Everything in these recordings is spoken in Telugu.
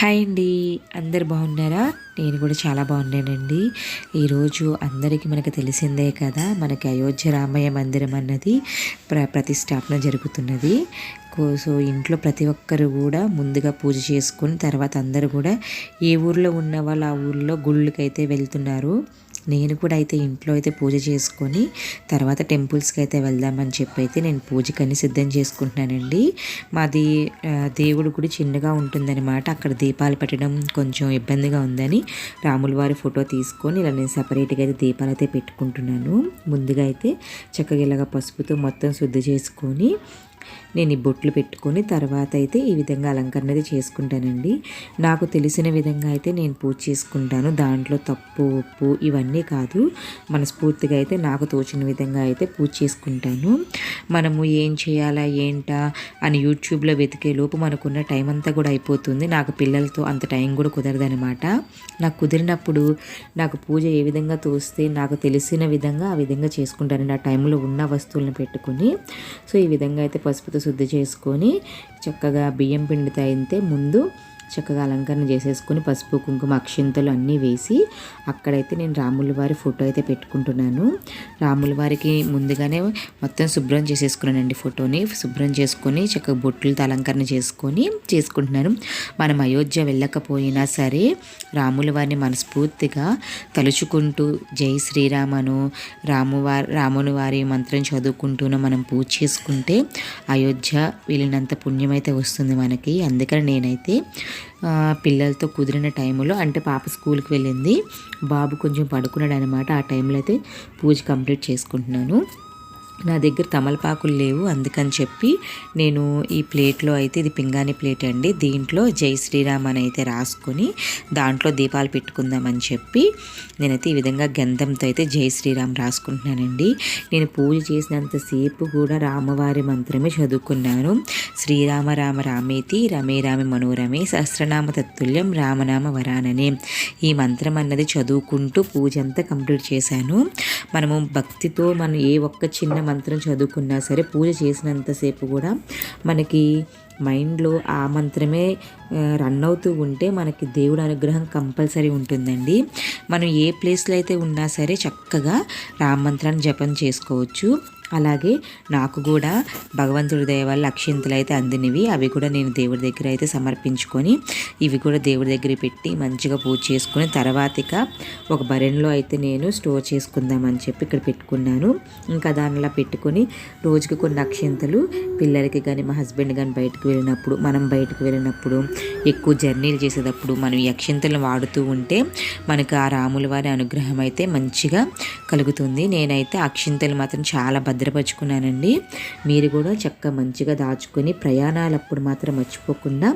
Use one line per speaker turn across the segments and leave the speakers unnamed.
హాయ్ అండి. అందరు బాగున్నారా? నేను కూడా చాలా బాగున్నానండి. ఈరోజు అందరికీ మనకు తెలిసిందే కదా మనకి అయోధ్య రామయ్య మందిరం అన్నది ప్ర ప్రతిష్టాపన జరుగుతున్నది. సో ఇంట్లో ప్రతి ఒక్కరు కూడా ముందుగా పూజ చేసుకుని తర్వాత అందరూ కూడా ఏ ఊర్లో ఉన్న వాళ్ళు ఆ ఊర్లో గుళ్ళకైతే వెళ్తున్నారు. నేను కూడా అయితే ఇంట్లో అయితే పూజ చేసుకొని తర్వాత టెంపుల్స్కి అయితే వెళ్దామని చెప్పి అయితే నేను పూజకని సిద్ధం చేసుకుంటున్నానండి. మాది దేవుడు గుడి చిన్నగా ఉంటుందన్నమాట. అక్కడ దీపాలు పెట్టడం కొంచెం ఇబ్బందిగా ఉందని రాముల వారి ఫోటో తీసుకొని ఇలా నేను సపరేట్గా అయితే దీపాలు అయితే పెట్టుకుంటున్నాను. ముందుగా అయితే చక్కగా ఇలాగ పసుపుతో మొత్తం శుద్ధి చేసుకొని నేను ఈ బొట్లు పెట్టుకొని తర్వాత అయితే ఈ విధంగా అలంకరణ అయితే చేసుకుంటానండి. నాకు తెలిసిన విధంగా అయితే నేను పూజ చేసుకుంటాను. దాంట్లో తప్పు ఉప్పు ఇవన్నీ కాదు. మనస్ఫూర్తిగా అయితే నాకు తోచిన విధంగా అయితే పూజ చేసుకుంటాను. మనము ఏం చేయాలా ఏంటా అని యూట్యూబ్లో వెతికే లోపు మనకున్న టైం అంతా కూడా అయిపోతుంది. నాకు పిల్లలతో అంత టైం కూడా కుదరదనమాట నాకు కుదిరినప్పుడు నాకు పూజ ఏ విధంగా తోస్తే నాకు తెలిసిన విధంగా ఆ విధంగా చేసుకుంటానండి. ఆ టైంలో ఉన్న వస్తువులను పెట్టుకుని. సో ఈ విధంగా అయితే పసుపుతో శుద్ధి చేసుకొని చక్కగా బియ్యం పిండితో అయితే ముందు చక్కగా అలంకరణ చేసేసుకొని పసుపు కుంకుమ అక్షింతలు అన్నీ వేసి అక్కడైతే నేను రాముల వారి ఫోటో అయితే పెట్టుకుంటున్నాను. రాముల వారికి ముందుగానే మొత్తం శుభ్రం చేసేసుకున్నానండి ఫోటోని. శుభ్రం చేసుకొని చక్కగా బొట్టులతో అలంకరణ చేసుకొని చేసుకుంటున్నాను. మనం అయోధ్య వెళ్ళకపోయినా సరే రాముల వారిని మనస్ఫూర్తిగా తలుచుకుంటూ జై శ్రీరామను రామువారి రాముని వారి మంత్రం చదువుకుంటూనో మనం పూజ చేసుకుంటే అయోధ్య వెళ్ళినంత పుణ్యం అయితే వస్తుంది మనకి. అందుకని నేనైతే పిల్లలతో కుదిరిన టైంలో అంటే పాప స్కూల్కి వెళ్ళింది. బాబు కొంచెం పడుకున్నాడు అనమాట ఆ టైంలో అయితే పూజ కంప్లీట్ చేసుకుంటున్నాను. నా దగ్గర తమలపాకులు లేవు అందుకని చెప్పి నేను ఈ ప్లేట్లో అయితే ఇది పింగాణి ప్లేట్ అండి. దీంట్లో జై శ్రీరామ్ అని అయితే రాసుకొని దాంట్లో దీపాలు పెట్టుకుందామని చెప్పి నేనైతే ఈ విధంగా గంధంతో అయితే జై శ్రీరామ్ రాసుకుంటున్నానండి. నేను పూజ చేసినంతసేపు కూడా రామవారి మంత్రమే చదువుకున్నాను. శ్రీరామ రామ రామేతి రమే రామి మనోరమే సహస్రనామ తత్తుల్యం రామనామ వరాననే ఈ మంత్రం అన్నది చదువుకుంటూ పూజ అంతా కంప్లీట్ చేశాను. మనము భక్తితో మనం ఏ ఒక్క చిన్న మంత్రం చదువుకున్నా సరే పూజ చేసినంతసేపు కూడా మనకి మైండ్లో ఆ మంత్రమే రన్ అవుతూ ఉంటే మనకి దేవుడు అనుగ్రహం కంపల్సరీ ఉంటుందండి. మనం ఏ ప్లేస్లో అయితే ఉన్నా సరే చక్కగా రామ మంత్రాన్ని జపం చేసుకోవచ్చు. అలాగే నాకు కూడా భగవంతుడి దయ వల్ల అక్షింతలు అయితే అందినవి. అవి కూడా నేను దేవుడి దగ్గర అయితే సమర్పించుకొని ఇవి కూడా దేవుడి దగ్గర పెట్టి మంచిగా పూజ చేసుకుని తర్వాతగా ఒక బరెన్లో అయితే నేను స్టోర్ చేసుకుందామని చెప్పి ఇక్కడ పెట్టుకున్నాను. ఇంకా దానిలా పెట్టుకొని రోజుకి కొన్ని అక్షింతలు పిల్లలకి కానీ మా హస్బెండ్ కానీ బయటకు వెళ్ళినప్పుడు మనం బయటకు వెళ్ళినప్పుడు ఎక్కువ జర్నీలు చేసేటప్పుడు మనం ఈ అక్షింతలను వాడుతూ ఉంటే మనకు ఆ రాముల వారి అనుగ్రహం అయితే మంచిగా కలుగుతుంది. నేనైతే అక్షింతలు మాత్రం చాలా భద్ర భద్రపరుచుకున్నానండి. మీరు కూడా చక్క మంచిగా దాచుకొని ప్రయాణాలప్పుడు మాత్రం మర్చిపోకుండా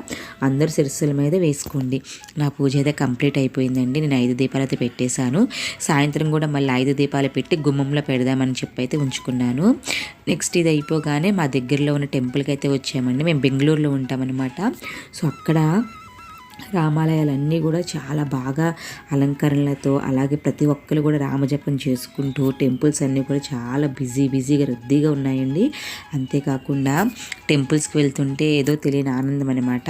అందరు సిరస్సుల మీద వేసుకోండి. నా పూజ అయితే కంప్లీట్ అయిపోయిందండి. నేను ఐదు దీపాలు అయితే పెట్టేశాను. సాయంత్రం కూడా మళ్ళీ ఐదు దీపాలు పెట్టి గుమ్మంలో పెడదామని చెప్పి అయితే ఉంచుకున్నాను. నెక్స్ట్ ఇది అయిపోగానే మా దగ్గరలో ఉన్న టెంపుల్కి అయితే వచ్చామండి. మేము బెంగళూరులో ఉంటామన్నమాట. సో అక్కడ రామాలయాలన్నీ కూడా చాలా బాగా అలంకరణలతో అలాగే ప్రతి ఒక్కరు కూడా రామజపం చేసుకుంటూ టెంపుల్స్ అన్నీ కూడా చాలా బిజీ బిజీగా రద్దీగా ఉన్నాయండి. అంతేకాకుండా టెంపుల్స్కి వెళ్తుంటే ఏదో తెలియని ఆనందం అనమాట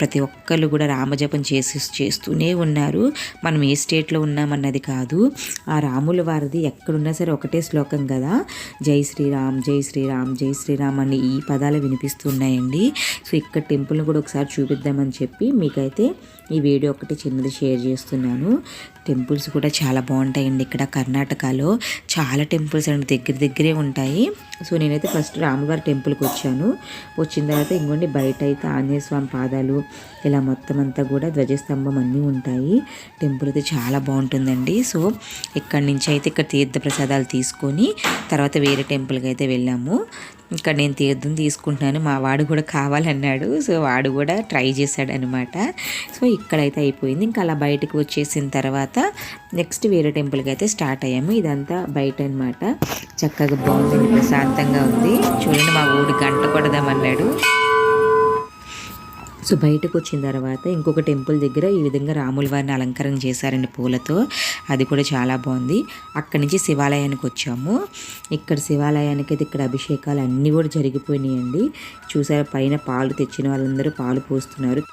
ప్రతి ఒక్కళ్ళు కూడా రామజపం చేసి చేస్తూనే ఉన్నారు. మనం ఏ స్టేట్లో ఉన్నామన్నది కాదు. ఆ రాముల వారిది ఎక్కడున్నా సరే ఒకటే శ్లోకం కదా. జై శ్రీరామ్ జై శ్రీరామ్ జై శ్రీరామ్ అని ఈ పదాలు వినిపిస్తున్నాయండి సో ఇక్కడ టెంపుల్ని కూడా ఒకసారి చూపిద్దామని చెప్పి మీకైతే ఈ వీడియో ఒకటి చిన్నది షేర్ చేస్తున్నాను. టెంపుల్స్ కూడా చాలా బాగుంటాయండి ఇక్కడ కర్ణాటకలో. చాలా టెంపుల్స్ అండి దగ్గర దగ్గరే ఉంటాయి. సో నేనైతే ఫస్ట్ రాములవారి టెంపుల్కి వచ్చాను. వచ్చిన తర్వాత ఇంకోండి బయట అయితే ఆంజనేయ స్వామి పాదాలు ఇలా మొత్తం అంతా కూడా ధ్వజస్తంభం అన్నీ ఉంటాయి. టెంపుల్ అయితే చాలా బాగుంటుందండి. సో ఇక్కడి నుంచి అయితే ఇక్కడ తీర్థ ప్రసాదాలు తీసుకొని తర్వాత వేరే టెంపుల్కి అయితే వెళ్ళాము. ఇక్కడ నేను తీర్థం తీసుకుంటున్నాను మా వాడు కూడా కావాలన్నాడు సో వాడు కూడా ట్రై చేశాడనమాట. సో ఇక్కడైతే అయిపోయింది. ఇంకా అలా బయటకు వచ్చేసిన తర్వాత నెక్స్ట్ వేరే టెంపుల్కి అయితే స్టార్ట్ అయ్యాము. ఇదంతా బయట అనమాట చక్కగా బాగుంది ప్రశాంతంగా ఉంది. చూడండి మా ఊడి గంట కొడదామన్నాడు సో బయటకు వచ్చిన తర్వాత ఇంకొక టెంపుల్ దగ్గర ఈ విధంగా రాముల వారిని అలంకరణ చేశారండి పూలతో. అది కూడా చాలా బాగుంది. అక్కడి నుంచి శివాలయానికి వచ్చాము. ఇక్కడ శివాలయానికి అయితే ఇక్కడ అభిషేకాలు అన్నీ కూడా జరిగిపోయినాయండి. చూసారా పైన పాలు తెచ్చిన వాళ్ళందరూ పాలు పోస్తున్నారు.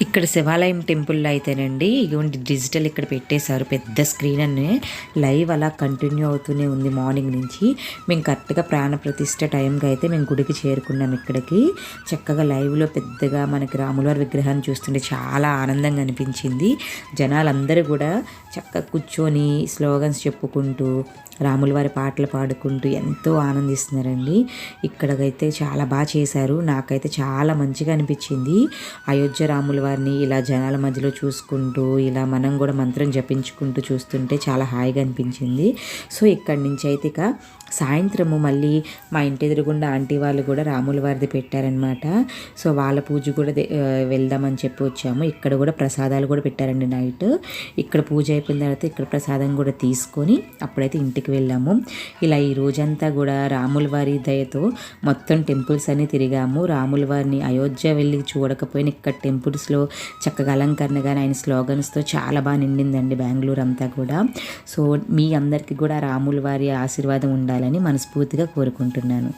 ఇక్కడ శివాలయం టెంపుల్లో అయితేనండి ఇటువంటి డిజిటల్ ఇక్కడ పెట్టేశారు పెద్ద స్క్రీన్ అని. లైవ్ అలా కంటిన్యూ అవుతూనే ఉంది మార్నింగ్ నుంచి. మేము కరెక్ట్గా ప్రాణప్రతిష్ఠ టైంకి అయితే మేము గుడికి చేరుకున్నాం ఇక్కడికి. చక్కగా లైవ్లో పెద్దగా మనకి రాములవారి విగ్రహాన్ని చూస్తుంటే చాలా ఆనందంగా అనిపించింది. జనాలందరూ కూడా చక్కగా కూర్చొని స్లోగన్స్ చెప్పుకుంటూ రాముల వారి పాటలు పాడుకుంటూ ఎంతో ఆనందిస్తున్నారండి. ఇక్కడకైతే చాలా బాగా చేశారు. నాకైతే చాలా మంచిగా అనిపించింది. అయోధ్య రాముల వారిని ఇలా జనాల మధ్యలో చూసుకుంటూ ఇలా మనం కూడా మంత్రం జపించుకుంటూ చూస్తుంటే చాలా హాయిగా అనిపించింది. సో ఇక్కడి నుంచి అయితే ఇక సాయంత్రము మళ్ళీ మా ఇంటి ఎదురుగుండా ఆంటీ వాళ్ళు కూడా రాముల వారిది పెట్టారనమాట సో వాళ్ళ పూజ కూడా వెళ్దామని చెప్పి వచ్చాము. ఇక్కడ కూడా ప్రసాదాలు కూడా పెట్టారండి నైట్. ఇక్కడ పూజ అయిపోయిన తర్వాత ఇక్కడ ప్రసాదం కూడా తీసుకొని అప్పుడైతే ఇంటికి వెళ్ళాము. ఇలా ఈ రోజంతా కూడా రాముల వారి దయతో మొత్తం టెంపుల్స్ అన్నీ తిరిగాము. రాముల వారిని అయోధ్య వెళ్ళి చూడకపోయినా ఇక్కడ టెంపుల్స్లో చక్కగా అలంకరణగా ఆయన స్లోగన్స్తో చాలా బాగా నిండిందండి బెంగళూరు అంతా కూడా. సో మీ అందరికీ కూడా రాముల వారి ఆశీర్వాదం ఉండాలని మనస్ఫూర్తిగా కోరుకుంటున్నాను.